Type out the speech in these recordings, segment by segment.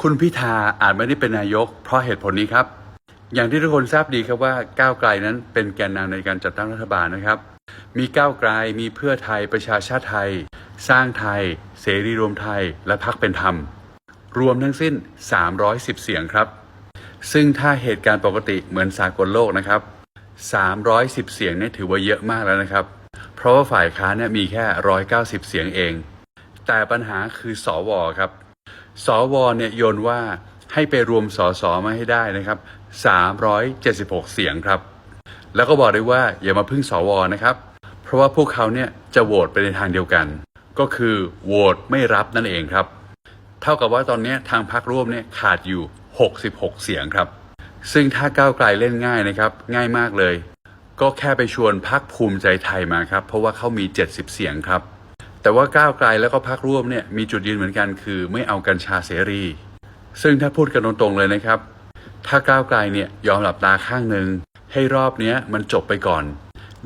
คุณพิธาอาจไม่ได้เป็นนายก เพราะเหตุผลนี้ครับ อย่างที่ทุกคนทราบดีครับว่าก้าวไกลนั้นเป็นแกนนำในการจัดตั้งรัฐบาลนะครับ มีก้าวไกลมีเพื่อไทยประชาชาติไทย สร้างไทย เสรีรวมไทย และพักเป็นธรรม รวมทั้งสิ้น 310 เสียงครับ ซึ่งถ้าเหตุการณ์ปกติเหมือนสากลโลกนะครับ 310 เสียงนี่ถือว่าเยอะมากแล้วนะครับ เพราะว่าฝ่ายค้านเนี่ยมีแค่ 190 เสียงเอง แต่ปัญหาคือสวครับ สวเนี่ยโยนว่าให้ไปรวมสสมาให้ได้นะครับ 376 เสียงครับ แล้วก็บอกได้ว่าอย่ามาพึ่งสวนะครับ เพราะว่าพวกเขาเนี่ยจะโหวตไปในทางเดียวกัน ก็คือโหวตไม่รับนั่นเองครับ เท่ากับว่าตอนนี้ทางพรรคร่วมเนี่ยขาดอยู่ 66 เสียงครับ ซึ่งถ้าก้าวไกลเล่นง่ายนะครับ ง่ายมากเลย ก็แค่ไปชวนพรรคภูมิใจไทยมาครับ เพราะว่าเขามี 70 เสียงครับ แต่ว่าก้าวไกลแล้วก็พรรคร่วมเนี่ยมีจุดยืนเหมือนกันคือ ไม่เอากัญชาเสรี ซึ่งถ้าพูดกันตรงๆเลยนะครับ ถ้าก้าวไกลเนี่ยยอมหลับตาข้างหนึ่งให้รอบเนี้ยมันจบไปก่อน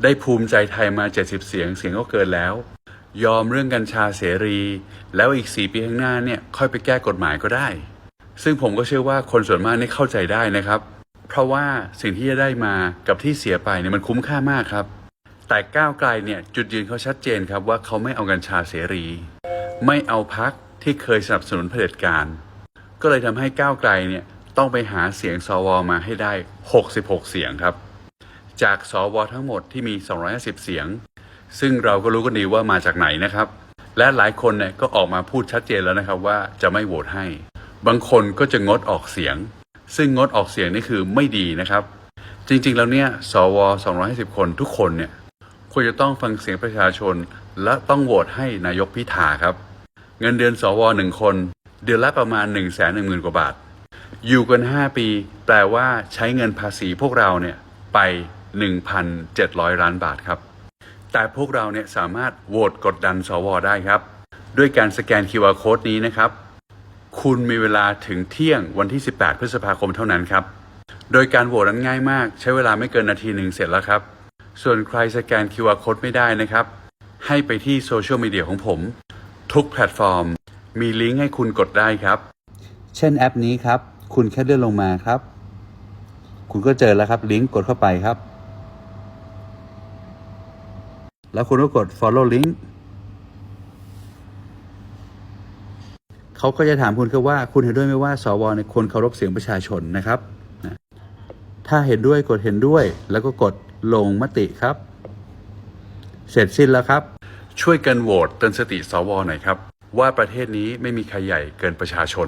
ได้ภูมิใจไทยมา 70 เสียงเสียงก็เกินแล้ว ยอมเรื่องกัญชาเสรี แล้วอีก 4 ปีข้างหน้าเนี่ยค่อยไปแก้กฎหมายก็ได้ ซึ่งผมก็เชื่อว่าคนส่วนมากนี่เข้าใจได้นะครับ เพราะว่าสิ่งที่จะได้มากับที่เสียไปเนี่ยมันคุ้มค่ามากครับ แต่ก้าวไกลเนี่ยจุดยืนเขาชัดเจนครับว่าเขาไม่เอากัญชาเสรี ไม่เอาพักที่เคยสนับสนุนเผด็จการ ก็เลยทำให้ก้าวไกลเนี่ยต้องไปหาเสียงสวมาให้ได้ 66 เสียงครับ จากสวทั้งหมดที่มี 250 เสียง ซึ่งเราก็รู้กันดีว่ามาจากไหนนะครับ และหลายคนเนี่ยก็ออกมาพูดชัดเจนแล้วนะครับว่าจะไม่โหวตให้ บางคนก็จะงดออกเสียง ซึ่งงดออกเสียงนี่คือไม่ดีนะครับ จริงๆแล้วเนี่ยสว 250 คนทุกคนเนี่ย ควรจะต้องฟังเสียงประชาชน และต้องโหวตให้นายกพิธาครับ เงินเดือนสวหนึ่งคน เดือนละประมาณ 1 1 0 0 0 0กว่าบาท อยู่กัน 5 ปี แปลว่าใช้เงินภาษีพวกเราเนี่ยไป 1,700 ล้านบาทครับ แต่พวกเราเนี่ยสามารถโหวตกดดันสวได้ครับ ด้วยการสแกน QR Code นี้นะครับ คุณมีเวลาถึงเที่ยงวันที่ 18 พฤษภาคมเท่านั้นครับ โดยการโหวตนั้นง่ายมาก ใช้เวลาไม่เกินนาทีหนึ่งเสร็จแล้วครับ ส่วนใครสแกน QR Code ไม่ได้นะครับ ให้ไปที่โซเชียลมีเดียของผม ทุกแพลตฟอร์ม มีลิงก์ให้คุณกดได้ครับ เช่นแอปนี้ครับ คุณแค่เลื่อนลงมาครับ คุณก็เจอแล้วครับ ลิงก์กดเข้าไปครับ แล้วคุณก็กด follow link เขาก็จะถามคุณครับว่าคุณเห็นด้วยไหมว่าสวในควรเคารพเสียงประชาชนนะครับ ถ้าเห็นด้วยกดเห็นด้วยแล้วก็กด ลงมติครับ เสร็จสิ้นแล้วครับ ช่วยกันโหวตเตือนสติสวหน่อยครับ ว่าประเทศนี้ไม่มีใครใหญ่เกินประชาชน